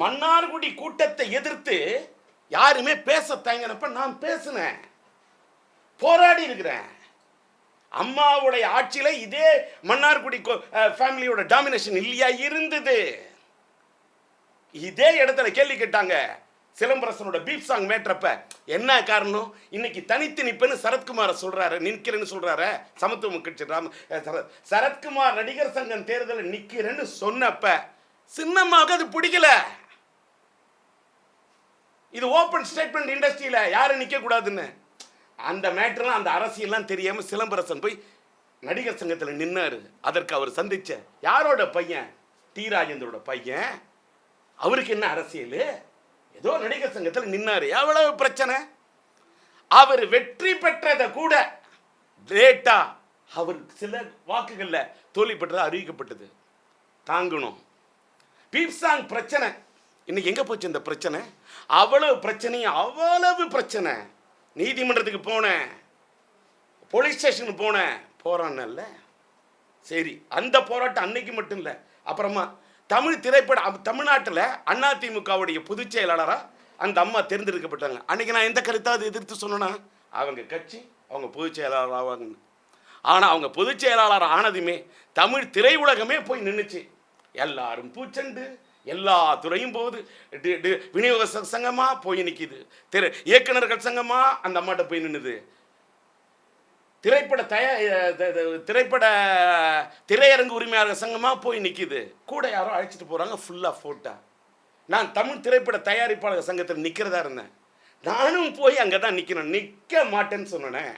மன்னார்குடி கூட்டத்தை எதிர்த்து யாருமே பேச தயங்கினப்ப நான் பேசினேன். போராடி இருக்கிறேன். அம்மாவுடைய ஆட்சியில இதே மன்னார்குடி ஃபேமிலியோட டாமினேஷன் இல்லையா இருந்தது. இதே இடத்துல கேள்வி கேட்டாங்க. சிலம்பரசனோட பீப் சாங் மேட்றப்ப என்ன காரணம்? இன்னைக்கு தனித்து நிப்பேன்னு சரத்குமார சொல்றாரு நிற்கிறேன்னு சொல்றாரு. சமத்துவ கட்சி ராம சரத்குமார் நடிகர் சங்கம் தேர்தலில் நிற்கிறேன்னு சொன்னப்ப சின்னம்மாவுக்கு அது பிடிக்கல. இது ஓப்பன் ஸ்டேட்மெண்ட் இண்டஸ்ட்ரியில் யாரும் நிற்கக்கூடாதுன்னு அந்த மேட்டர்லாம் அந்த அரசியல்லாம் தெரியாமல் சிலம்பரசன் போய் நடிகர் சங்கத்தில் நின்னார். அதற்கு அவர் சந்திச்ச யாரோட பையன்? டி ராஜேந்திரோட பையன். அவருக்கு என்ன அரசியல்? ஏதோ நடிகர் சங்கத்தில் நின்னார். எவ்வளவு பிரச்சனை? அவர் வெற்றி பெற்றதை கூட லேட்டா அவர் சில வாக்குகளில் தோல்வி பெற்றதா அறிவிக்கப்பட்டது. தாங்கணும். பீப்சாங் பிரச்சனை இன்னைக்கு எங்கே போச்சு இந்த பிரச்சனை? அவ்வளவு பிரச்சனையும் அவ்வளவு பிரச்சனை. நீதிமன்றத்துக்கு போனேன். போலீஸ் ஸ்டேஷனுக்கு போனேன். போகிறான்ல சரி அந்த போராட்டம் அன்னைக்கு மட்டும் இல்லை. அப்புறமா தமிழ் திரைப்பட தமிழ்நாட்டில் அண்ணா அதிமுகவுடைய பொதுச் செயலாளராக அந்த அம்மா தேர்ந்தெடுக்கப்பட்டாங்க. அன்னைக்கு நான் எந்த கருத்தாவது எதிர்த்து சொன்னேன்னா அவங்க கட்சி அவங்க பொதுச் செயலாளர் ஆவாங்கன்னு. அவங்க பொதுச் செயலாளர் ஆனதுமே தமிழ் திரையுலகமே போய் நின்றுச்சு எல்லாரும் பூச்செண்டு எல்லா துறையும் போகுது. விநியோக சங்கமாக சங்கமா போய் நிற்கிது திரு இயக்குனர்கள் சங்கமா அந்த அம்மாட்ட போய் நின்றுது திரைப்பட தய திரைப்பட திரையரங்கு உரிமையாளர் சங்கமாக போய் நிற்கிது கூட யாரோ அழைச்சிட்டு போகிறாங்க ஃபுல்லாக ஃபோட்டோ நான் தமிழ் திரைப்பட தயாரிப்பாளர் சங்கத்தில் நிற்கிறதா இருந்தேன். நானும் போய் அங்கே தான் நிற்கணும் நிற்க மாட்டேன்னு சொன்னேன்.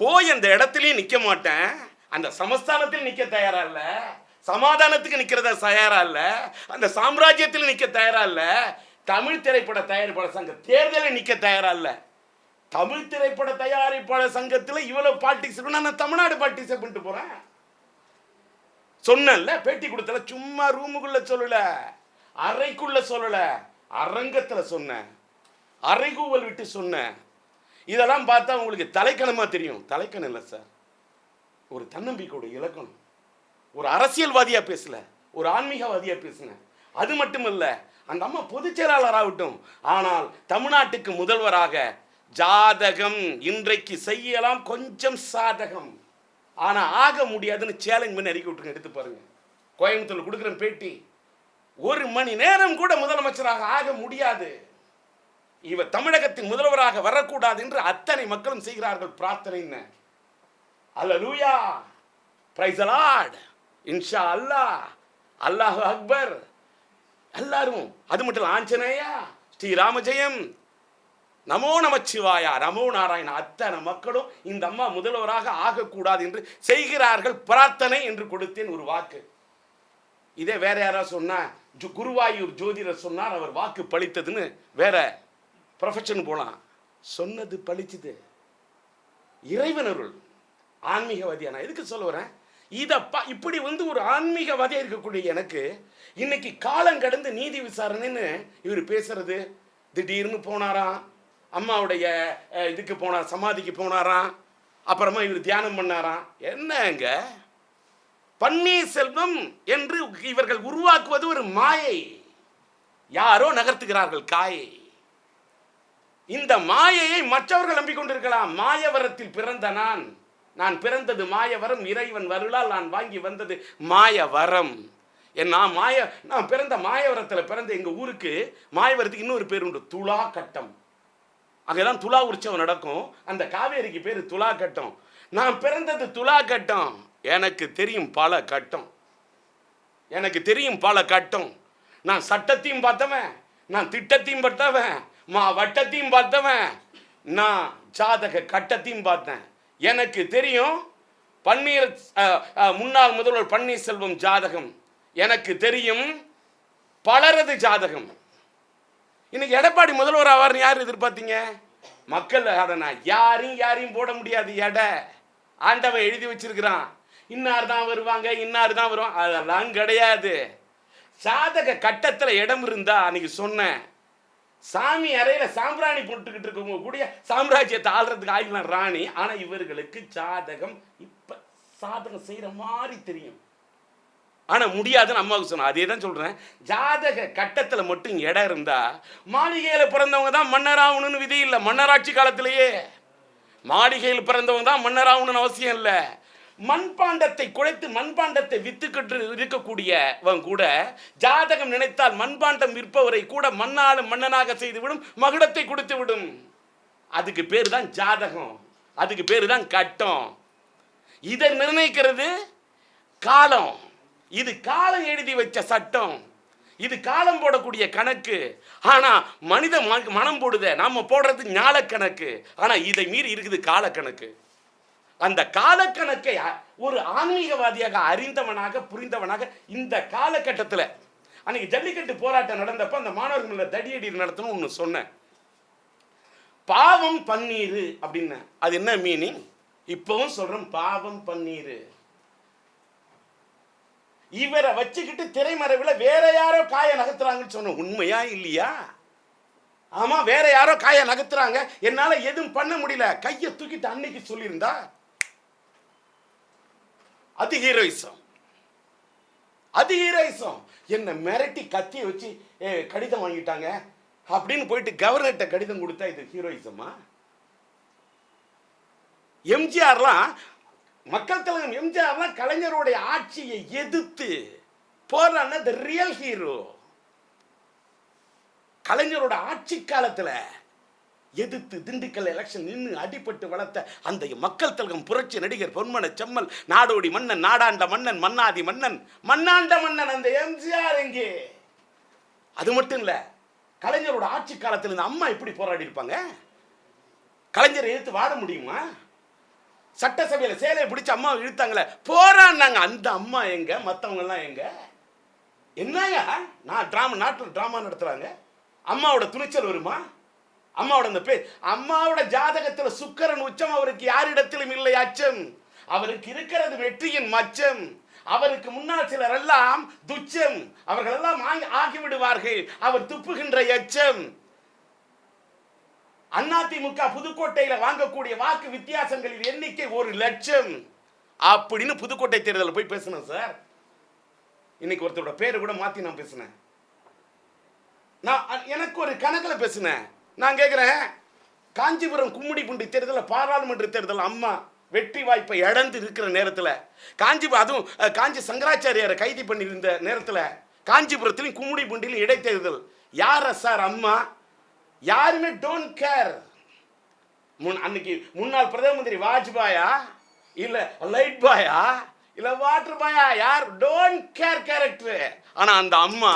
போய் அந்த இடத்துலையும் நிற்க மாட்டேன். அந்த சமஸ்தானத்தில் நிற்க தயாராக இல்லை. சமாதானத்துக்கு நிற்கிறதா தயாரா இல்லை? அந்த சாம்ராஜ்யத்தில் நிற்க தயாரா இல்லை? தமிழ் திரைப்பட தயாரிப்பாளர் சங்க தேர்தலில் நிற்க தயாரா இல்லை? தமிழ் திரைப்பட தயாரிப்பாளர் சங்கத்தில் இவ்வளோ பாலிடிக்ஸ் நான் தமிழ்நாடு பாலிடிக்ஸ் பண்ணிட்டு போகிறேன் சொன்னேன்ல பேட்டி கொடுத்தல. சும்மா ரூமுக்குள்ள சொல்லல. அறைக்குள்ள சொல்லல. அரங்கத்தில் சொன்னேன். அறைகூவல் விட்டு சொன்னேன். இதெல்லாம் பார்த்தா உங்களுக்கு தலைக்கணமாக தெரியும். தலைக்கணம் இல்லை சார் ஒரு தன்னம்பிக்கையோட இலக்கணம். ஒரு அரசியல்வாதியாக பேசல ஒரு ஆன்மீகவாதியாக பேசினேன் அது மட்டும் இல்லை அந்த அம்மா பொதுச் ஆனால் தமிழ்நாட்டுக்கு முதல்வராக ஜாதகம் இன்றைக்கு செய்யலாம் கொஞ்சம் சாதகம். ஆனால் ஆக முடியாதுன்னு சேலஞ்ச் பண்ணி அறிக்கை விட்டுருங்க எடுத்து பாருங்க. கோயம்புத்தூர் கொடுக்குற பேட்டி. ஒரு மணி நேரம் கூட முதலமைச்சராக ஆக முடியாது. இவர் தமிழகத்தின் முதல்வராக வரக்கூடாது என்று அத்தனை மக்களும் செய்கிறார்கள் பிரார்த்தனை அல்லூயா பிரைஸ் அலாட் இன்ஷா அல்லாஹ் அல்லாஹ் அக்பர். எல்லாரும் அது மட்டும் இல்ல, ஆஞ்சநேயா ஸ்ரீராமஜெயம். நமோ நமச்சிவாயா நமோ நாராயண அத்தனை மக்களும் இந்த அம்மா முதல்வராக ஆகக்கூடாது என்று செய்கிறார்கள் பிரார்த்தனை என்று கொடுத்தேன் ஒரு வாக்கு. இதே வேற யாராவது சொன்னா குருவாயூர் ஜோதிடர் சொன்னார் அவர் வாக்கு பளித்ததுன்னு வேற ப்ரொஃபஷன் போலாம். சொன்னது பளிச்சுது இறைவனருள் ஆன்மீகவாதியா நான் எதுக்கு சொல்ல வரேன்? இதப்பா இப்படி வந்து ஒரு ஆன்மீகவாதியா இருக்கக்கூடிய எனக்கு இன்னைக்கு காலம் கடந்து நீதி விசாரணைன்னு இவர் பேசுறது. திடீர்னு போனாராம். அம்மாவுடைய இதுக்கு போனார் சமாதிக்கு போனாராம். அப்புறமா இவர் தியானம் பண்ணாராம். என்னங்க? பன்னீர்செல்வம் என்று இவர்கள் உருவாக்குவது ஒரு மாயை. யாரோ நகர்த்துகிறார்கள் காயை. இந்த மாயையை மற்றவர்கள் நம்பிக்கொண்டிருக்கலாம். மாயவரத்தில் பிறந்த நான். நான் பிறந்தது மாயவரம் இறைவன் வருளால் நான் வாங்கி வந்தது மாயவரம். என் நான் மாய நான் பிறந்த மாயவரத்தில் பிறந்த எங்கள் ஊருக்கு மாயவரத்துக்கு இன்னொரு பேர் உண்டு துலா கட்டம் அங்கதான் துலா உற்சவம் நடக்கும். அந்த காவேரிக்கு பேர் துலா கட்டம் நான் பிறந்தது துலா கட்டம் எனக்கு தெரியும் பல கட்டம். எனக்கு தெரியும் பல கட்டம். நான் சட்டத்தையும் பார்த்தவன் நான் திட்டத்தையும் பார்த்தவன் மா வட்டத்தையும் பார்த்தவன் நான் ஜாதக கட்டத்தையும் பார்த்தேன். எனக்கு தெரியும் பன்னீர் முன்னாள் முதல்வர் பன்னீர்செல்வம் ஜாதகம் எனக்கு தெரியும் பலரது ஜாதகம். இன்னைக்கு எடப்பாடி முதல்வர் ஆவார்னு யார் எதிர்பார்த்தீங்க? மக்கள் அதை நான் யாரையும் யாரையும் போட முடியாது எடை. ஆண்டவன் எழுதி வச்சிருக்கிறான். இன்னார் தான் வருவாங்க இன்னார் தான் வருவாங்க. அதெல்லாம் கிடையாது. சாதக கட்டத்தில் இடம் இருந்தா அன்னைக்கு சொன்னேன். சாமி அறையில சாம்பிராணி போட்டுக்கிட்டு இருக்கவங்க கூடிய சாம்ராஜ்யத்தை ஆள்றதுக்கு ஆயிடலாம் ராணி. ஆனா இவர்களுக்கு ஜாதகம் இப்ப சாதகம் செய்யற மாதிரி தெரியும். ஆனால் முடியாதுன்னு அம்மாவுக்கு சொன்னேன். அதே தான் சொல்கிறேன் ஜாதக கட்டத்தில் மட்டும் இடம் இருந்தா மாளிகையில் பிறந்தவங்க தான் மன்னராகணும்னு விதி இல்லை. மன்னராட்சி காலத்திலேயே மாளிகையில் பிறந்தவங்க தான் மன்னராகணும்னு அவசியம் இல்லை. மண்பாண்டத்தை குழைத்து மண்பாண்டத்தை வித்துக்கிட்டு இருக்கக்கூடியவன் கூட ஜாதகம் நினைத்தால் மண்பாண்டம் விற்பவரை கூட மண்ணாலும் மன்னனாக செய்துவிடும் மகுடத்தை கொடுத்து விடும் அதுக்கு பேர் தான் ஜாதகம். அதுக்கு பேர் தான் கட்டம். இதை நிர்ணயிக்கிறது காலம். இது காலம் எழுதி வச்ச சட்டம். இது காலம் போடக்கூடிய கணக்கு. ஆனா மனித மனம் போடுத. நாம போடுறது ஞால கணக்கு ஆனா இதை மீறி இருக்குது காலக்கணக்கு. அந்த காலக்கணக்கை ஒரு ஆன்மீகவாதியாக அறிந்தவனாக புரிந்தவனாக இந்த காலகட்டத்தில் அன்னைக்கு ஜல்லிக்கட்டு போராட்டம் நடந்தப்ப அந்த மாணவர்கள் தடியடி நடத்தணும் ஒன்று சொன்னேன். பாவம் பன்னீர் அப்படின்னு. அது என்ன மீனிங் இப்பவும் சொல்றேன் பாவம் பன்னீர். இவரை வச்சுக்கிட்டு திரைமறைவில் வேற யாரோ காய நகர்த்துறாங்கன்னு சொன்ன உண்மையா இல்லையா? ஆமா வேற யாரோ காய நகர்த்துறாங்க. என்னால எதுவும் பண்ண முடியல. கையை தூக்கிட்டு அன்னைக்கு சொல்லியிருந்தா அது ஹீரோயிசம் அது ஹீரோயிசம் என்ன மிரட்டி கத்தியை வச்சு "ஏ, கடிதம் வாங்கிட்டாங்க. அப்படின்னு போயிட்டு கவர்னர்கிட்ட கடிதம் கொடுத்தா இது ஹீரோயிசமா? எம்ஜிஆர்லாம் மக்கள் தலைவர் எம்ஜிஆர்லாம் கலைஞருடைய ஆட்சியை எதிர்த்து போறான்னா த ரியல் ஹீரோ கலைஞரோட ஆட்சி காலத்துல எதிர்த்து திண்டுக்கல் எலெக்ஷன் நின்று அடிபட்டு வளர்த்த அந்த மக்கள் தலகம் புரட்சி நடிகர் பொன்மன செம்மல் நாடோடி மன்னன் நாடாண்ட மன்னன் மன்னாதி மன்னன் மன்னாண்ட மன்னன் அந்த எம்ஜிஆர் எங்கே அது மட்டும் இல்ல கலைஞரோட ஆட்சி காலத்தில் இந்த அம்மா எப்படி போராடி இருப்பாங்க? கலைஞரை எதிர்த்து வாட முடியுமா? சட்டசபையில் சேலையை பிடிச்சி அம்மா இழுத்தாங்களே போராடினாங்க. அந்த அம்மா எங்க? மத்தவங்க எங்க? என்னங்க? நான் டிராமா நாட்டில் டிராமா நடத்துகிறாங்க அம்மாவோட துணிச்சல் வருமா? அம்மாவோட அந்த பேர் அம்மாவோட ஜாதகத்தில் சுக்கரன் உச்சம் அவருக்கு யாரிடத்திலும் இல்லை அச்சம். அவருக்கு இருக்கிறது வெற்றியின் மச்சம். அவருக்கு முன்னால் சிலர் எல்லாம் துச்சம். அவர்கள் எல்லாம் ஆகிவிடுவார்கள். அவர் துப்புகின்ற எச்சம். அதிமுக புதுக்கோட்டையில வாங்கக்கூடிய வாக்கு வித்தியாசங்களின் எண்ணிக்கை ஒரு லட்சம். அப்படின்னு புதுக்கோட்டை தேர்தலில் போய் பேசினேன் சார். இன்னைக்கு ஒருத்தரோட பேரை கூட மாத்தி நான் பேசினேன். நான் எனக்கு ஒரு கணக்கில் பேசினேன். நான் கேட்குறேன் காஞ்சிபுரம் கும்மிடிப்பூண்டி தேர்தலில் பாராளுமன்ற தேர்தல் அம்மா வெற்றி வாய்ப்பை இழந்து இருக்கிற நேரத்தில் காஞ்சிபுரம் அதுவும் காஞ்சி சங்கராச்சாரியாரை கைது பண்ணியிருந்த நேரத்தில் காஞ்சிபுரத்திலும் பூண்டிலையும் இடைத்தேர்தல். யார சார் அம்மா? யாருமே டோன்ட் கேர். முன் அன்னைக்கு முன்னாள் பிரதம மந்திரி வாஜ்பாயா? இல்லை லைட் பாயா? இல்லை வாட்டர் பாயா? யார்? Don't care character. ஆனால் அந்த அம்மா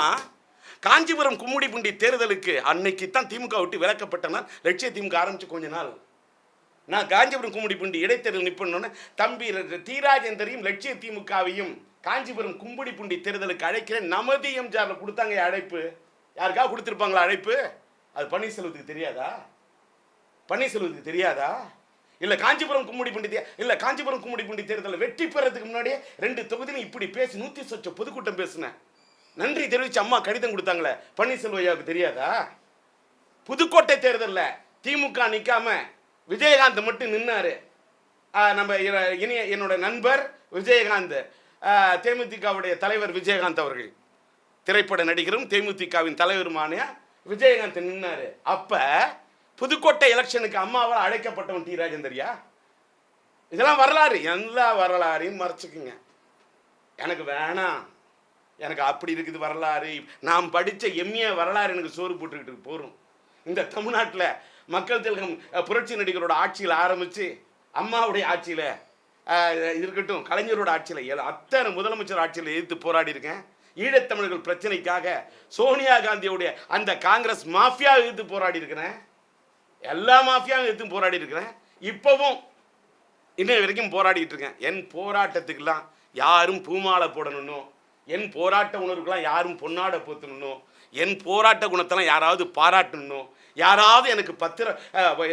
காஞ்சிபுரம் கும்மிடிப்பூண்டி தேர்தலுக்கு அன்னைக்கு தான் திமுக விட்டு விலக்கப்பட்ட நாள். லட்சிய திமுக ஆரம்பிச்சு கொஞ்ச நாள். நான் காஞ்சிபுரம் கும்மிடிப்பூண்டி இடைத்தேர்தல் நிற்பணுன்னு தம்பி ர- தீராஜேந்தரையும் லட்சிய திமுகவையும் காஞ்சிபுரம் கும்மிடிப்பூண்டி தேர்தலுக்கு அழைக்கிறேன். நமதி எம்ஜிஆர்ல கொடுத்தாங்க அழைப்பு. யாருக்கா கொடுத்துருப்பாங்களா அழைப்பு? அது பன்னீர்செல்வத்துக்கு தெரியாதா? பன்னீர்செல்வத்துக்கு தெரியாதா? இல்லை காஞ்சிபுரம் கும்முடி தே இல்லை காஞ்சிபுரம் கும்மிடிப்பூண்டி தேர்தலில் வெற்றி பெறதுக்கு முன்னாடியே ரெண்டு தொகுதியிலும் இப்படி பேசி நூத்தி சொச்ச பொதுக்கூட்டம் பேசினேன். நன்றி தெரிவித்து அம்மா கடிதம் கொடுத்தாங்களே? பன்னீர்செல்வம் ஐயாவுக்கு தெரியாதா? புதுக்கோட்டை தேர்தலில் திமுக நிற்காம விஜயகாந்த் மட்டும் நின்னார். நம்ம இனிய என்னோட நண்பர் விஜயகாந்த். தேமுதிகவுடைய தலைவர் விஜயகாந்த் அவர்கள். திரைப்பட நடிகரும் தேமுதிகவின் தலைவருமான விஜயகாந்த் நின்னார். அப்போ புதுக்கோட்டை எலெக்ஷனுக்கு அம்மாவால் அழைக்கப்பட்டவன் டி ராஜேந்தரியா? இதெல்லாம் வரலாறு. எல்லா வரலாறையும் மறைச்சிக்குங்க. எனக்கு வேணாம். எனக்கு அப்படி இருக்குது வரலாறு. நாம் படித்த எம்ஏ வரலாறு எனக்கு சோறு போட்டுக்கிட்டு போகிறோம் இந்த தமிழ்நாட்டில் மக்கள் திலகம் புரட்சி நடிகரோட ஆட்சியில் ஆரம்பித்து அம்மாவுடைய ஆட்சியில் இருக்கட்டும் கலைஞரோட ஆட்சியில் அத்தனை முதலமைச்சர் ஆட்சியில் எதிர்த்து போராடி இருக்கேன் ஈழத்தமிழர்கள் பிரச்சனைக்காக சோனியா காந்தியோடைய அந்த காங்கிரஸ் மாஃபியா எதிர்த்து போராடி இருக்கிறேன் எல்லா மாஃபியாவும் எதிர்த்து போராடி இருக்கிறேன் இப்போவும் இன்னை வரைக்கும் போராடிட்டு இருக்கேன். என் போராட்டத்துக்கெல்லாம் யாரும் பூமாலை போடணும்னோ என் போராட்ட உணர்வுக்கெல்லாம் யாரும் பொன்னாடை போத்தணும் என் போராட்ட குணத்தெல்லாம் யாராவது பாராட்டணும் யாராவது எனக்கு பத்திரம்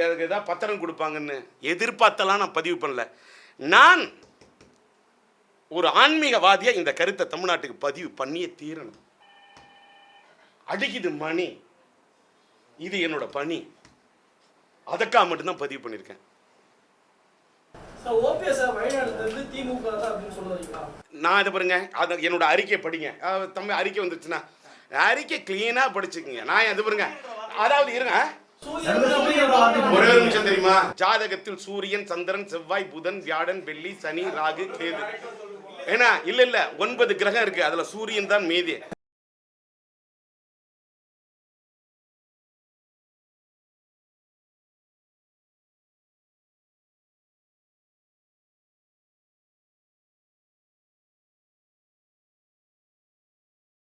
எனக்கு ஏதாவது பத்திரம் கொடுப்பாங்கன்னு எதிர்பார்த்தெல்லாம் நான் பதிவு பண்ணல. நான் ஒரு ஆன்மீகவாதியாக இந்த கருத்தை தமிழ்நாட்டுக்கு பதிவு பண்ணியே தீரணும். அடிக்குது மணி. இது என்னோட பணி. அதற்காக மட்டும்தான் பதிவு பண்ணியிருக்கேன் சார் ஓபிஎஸ் வழிநடத்துறது திமுக தான் அப்படின்னு சொல்ல வரீங்களா நான் இது பாருங்க அது என்னோட அறிக்கை படிங்க. தம்பி அறிக்கை வந்துச்சுன்னா அறிக்கை கிளீனாக படிச்சுக்குங்க. நான் இது பாருங்க அதாவது இருங்க. ஒரே ஒரு நிமிஷம் தெரியுமா? ஜாதகத்தில் சூரியன் சந்திரன் செவ்வாய் புதன் வியாழன் வெள்ளி சனி ராகு கேது. ஏன்னா இல்ல இல்ல ஒன்பது கிரகம் இருக்கு. அதுல சூரியன் தான் மீதி.